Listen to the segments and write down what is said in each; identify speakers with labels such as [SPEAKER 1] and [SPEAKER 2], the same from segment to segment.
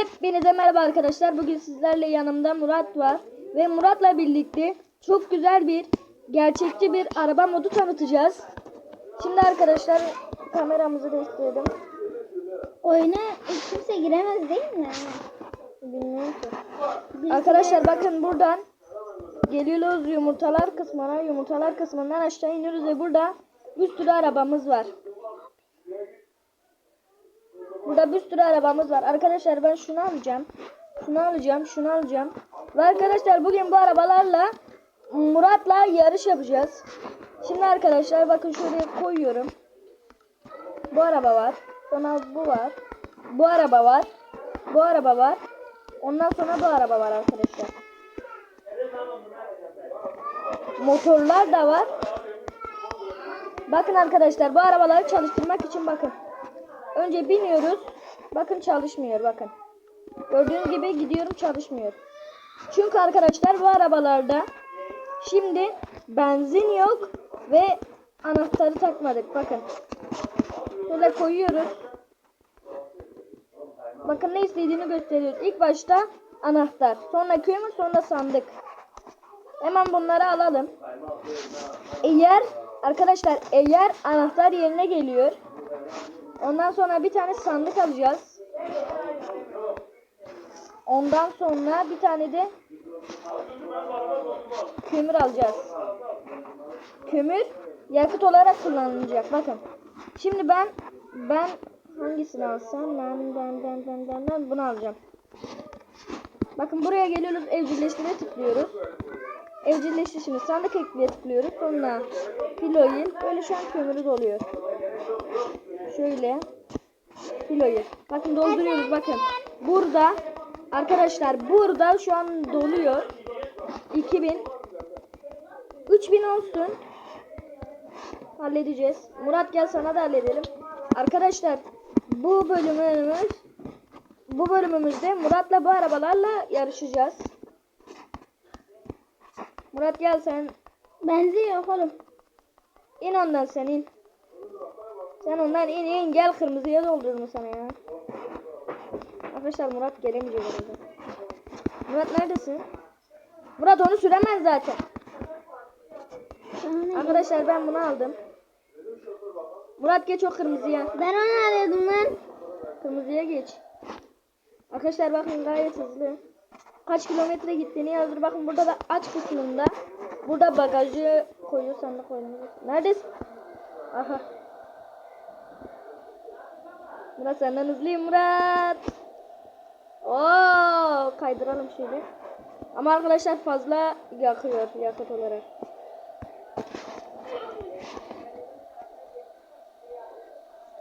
[SPEAKER 1] Hepinize merhaba arkadaşlar. Bugün sizlerle yanımda Murat var. Ve Murat'la birlikte çok güzel bir gerçekçi bir araba modu tanıtacağız. Şimdi arkadaşlar kameramızı değiştirdim.
[SPEAKER 2] Oyuna kimse giremez değil mi?
[SPEAKER 1] Bilmiyorum ki. Arkadaşlar bakın buradan geliyoruz yumurtalar kısmına. Yumurtalar kısmından aşağı iniyoruz ve burada bir sürü arabamız var. Burada bir sürü arabamız var. Arkadaşlar ben şunu alacağım. Şunu alacağım. Şunu alacağım. Ve arkadaşlar bugün bu arabalarla Murat'la yarış yapacağız. Şimdi arkadaşlar bakın şöyle koyuyorum. Bu araba var. Sonra bu var. Bu araba var. Bu araba var. Ondan sonra bu araba var arkadaşlar. Motorlar da var. Bakın arkadaşlar bu arabaları çalıştırmak için bakın. Önce biniyoruz. Bakın çalışmıyor bakın. Gördüğünüz gibi gidiyorum çalışmıyor. Çünkü arkadaşlar bu arabalarda şimdi benzin yok ve anahtarı takmadık. Bakın. Şöyle koyuyoruz. Bakın ne istediğini gösteriyoruz. İlk başta anahtar. Sonra kömür sonra sandık. Hemen bunları alalım. Eğer arkadaşlar eğer anahtar yerine geliyor. Ondan sonra bir tane sandık alacağız. Ondan sonra bir tane de kömür alacağız. Kömür yakıt olarak kullanılacak. Bakın. Şimdi ben ben hangisini alsam? Ben ben ben ben ben, ben bunu alacağım. Bakın buraya geliyoruz. Evcilleştire tıklıyoruz. Evcilleştir şimdi sandık ekleye tıklıyoruz. Sonra filoil. Böyle şu an kömürü doluyor. Şöyle. Filoil. Bakın dolduruyoruz bakın. Burada arkadaşlar burada şu an doluyor. 2000 3000 olsun. Halledeceğiz. Murat gel sana da halledelim. Arkadaşlar bu bölümümüz bu bölümümüzde Murat'la bu arabalarla yarışacağız. Murat gel sen
[SPEAKER 2] Benzin yok oğlum.
[SPEAKER 1] in ondan sen in. Sen ondan in in gel kırmızıya doldurma sana ya. Arkadaşlar Murat gelemeyecek herhalde. Murat neredesin? Murat onu süremez zaten. Arkadaşlar ben bunu aldım. Murat geç o kırmızıya.
[SPEAKER 2] Ben onu arıyordum lan.
[SPEAKER 1] Kırmızıya geç. Arkadaşlar bakın gayet hızlı. Kaç kilometre gittiğini yazdır. Bakın burada da aç kısmında. Burada bagajı koyuyor sandık koyuyor. Neredesin? Aha. Murat senden hızlıyım Murat. Oo, kaydıralım şöyle. Ama arkadaşlar fazla yakıyor yakıt olarak.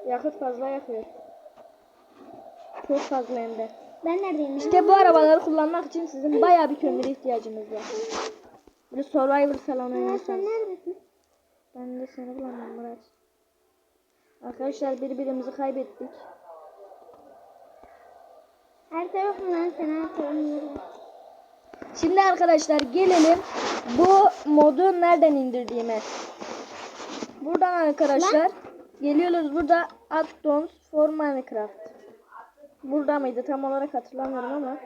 [SPEAKER 1] Yakıt fazla yakıyor. Çok fazla hem de.
[SPEAKER 2] Ben neredeyim?
[SPEAKER 1] İşte bu arabaları kullanmak için sizin bayağı bir kömüre ihtiyacınız var. Böyle Survivor falan
[SPEAKER 2] sen
[SPEAKER 1] oynarsanız.
[SPEAKER 2] neredesin?
[SPEAKER 1] Ben de seni bulamam Murat. Arkadaşlar birbirimizi kaybettik.
[SPEAKER 2] Mu lan sen harita
[SPEAKER 1] Şimdi arkadaşlar gelelim bu modu nereden indirdiğime. Buradan arkadaşlar geliyoruz burada add-ons for Minecraft. Burada mıydı tam olarak hatırlamıyorum ama.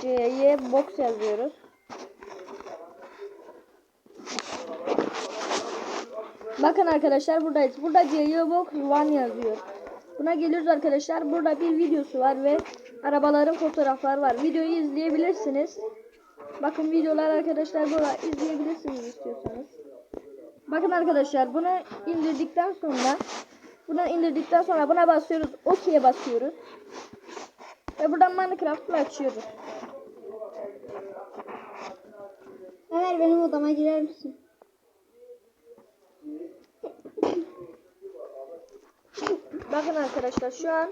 [SPEAKER 1] C'ye box yazıyoruz. Bakın arkadaşlar buradayız. Burada box one yazıyor. Buna geliyoruz arkadaşlar. Burada bir videosu var ve arabaların fotoğrafları var. Videoyu izleyebilirsiniz. Bakın videolar arkadaşlar burada izleyebilirsiniz istiyorsanız. Bakın arkadaşlar bunu indirdikten sonra bunu indirdikten sonra buna basıyoruz. OK'ye basıyoruz. Ve buradan Minecraft'ı açıyoruz.
[SPEAKER 2] Ömer benim odama girer misin?
[SPEAKER 1] Bakın arkadaşlar şu an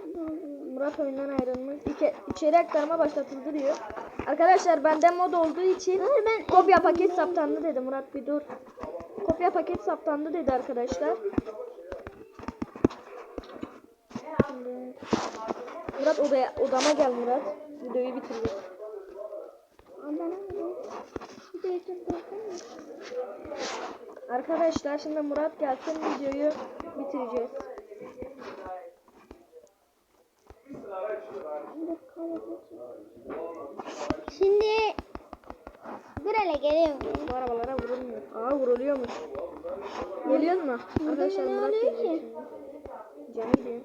[SPEAKER 1] Murat oyundan ayrılmış. İçe, içeri aktarma başlatıldı diyor. Arkadaşlar bende mod olduğu için ben kopya paket saptandı dedi Murat bir dur. Kopya paket saptandı dedi arkadaşlar. Şimdi Murat odaya odama gel Murat. Videoyu bitirdik. Arkadaşlar şimdi Murat gelsin videoyu bitireceğiz.
[SPEAKER 2] Şimdi buraya geliyorum.
[SPEAKER 1] Bu arabalara vurulmuyor. Aa vuruluyormuş. Geliyor mu? Arkadaşlar Murat geliyor. Canı gidiyor.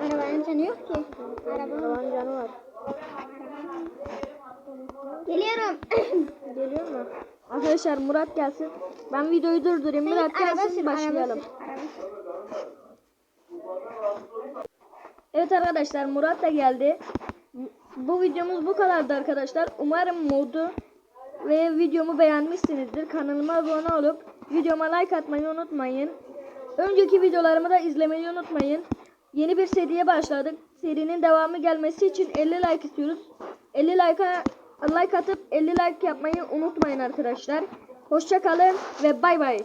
[SPEAKER 2] Arabanın canı yok ki. Araba.
[SPEAKER 1] Arabanın canı var.
[SPEAKER 2] Geliyorum.
[SPEAKER 1] Geliyor mu? Arkadaşlar Murat gelsin. Ben videoyu durdurayım. Murat gelsin başlayalım.
[SPEAKER 2] Araba sür, araba sür.
[SPEAKER 1] Evet arkadaşlar Murat da geldi. Bu videomuz bu kadardı arkadaşlar. Umarım modu ve videomu beğenmişsinizdir. Kanalıma abone olup videoma like atmayı unutmayın. Önceki videolarımı da izlemeyi unutmayın. Yeni bir seriye başladık. Serinin devamı gelmesi için 50 like istiyoruz. 50 like'a like atıp 50 like yapmayı unutmayın arkadaşlar. Hoşça kalın ve bay bay.